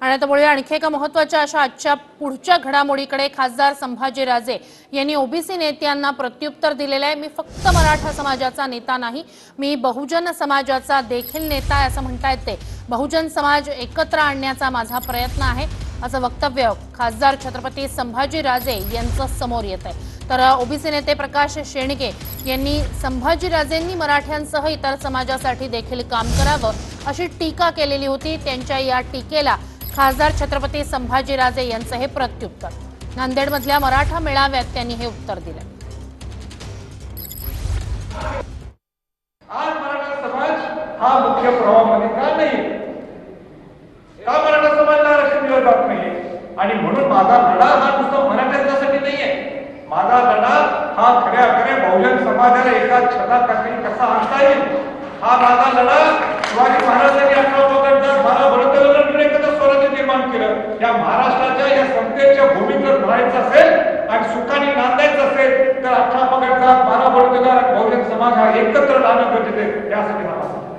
आणि आता बोलूया आणखी एका महत्त्वाच्या अशा आजच्या पुढच्या घडामोडीकडे खासदार संभाजी राजे यांनी ओबीसी नेत्यांना प्रत्युत्तर दिलेलं आहे. मी फक्त मराठा समाजाचा नेता नाही मी बहुजन समाजाचा देखील नेता आहे असं म्हणता येते बहुजन समाज एकत्र आणण्याचा माझा प्रयत्न आहे असं वक्तव्य खासदार छत्रपती संभाजी राजे यांचं समोर येत आहे. तर ओबीसी नेते प्रकाश शेणगे यांनी संभाजीराजेंनी मराठ्यांसह इतर समाजासाठी देखील काम करावं अशी टीका केलेली होती. त्यांच्या या टीकेला खासदार छत्रपती संभाजीराजे यांचं हे प्रत्युत्तर. नांदेडमधल्या मराठा मेळाव्यात त्यांनी हे उत्तर दिलं. आज मराठा समाज हा मुख्य प्रवाहामध्ये का नाही का मराठा समाजाला आरक्षण दिलं जात नाही आणि म्हणून माझा लढा हा नुसता मराठ्यांच्यासाठी नाहीये. माझा लढा हा खऱ्या खऱ्या बहुजन समाजाला एका छताखाली कसा आणता येईल? हा माझा लढा शिवाजी महाराजांनी अठरा केलं या महाराष्ट्राच्या या संतेच्या भूमीवर जर राहायचं असेल आणि सुखाने नांदायचं असेल तर अठरा पगडचा बारा बडकदार बहुजन समाज हा एकत्र राहणं गरजेचे यासाठी मला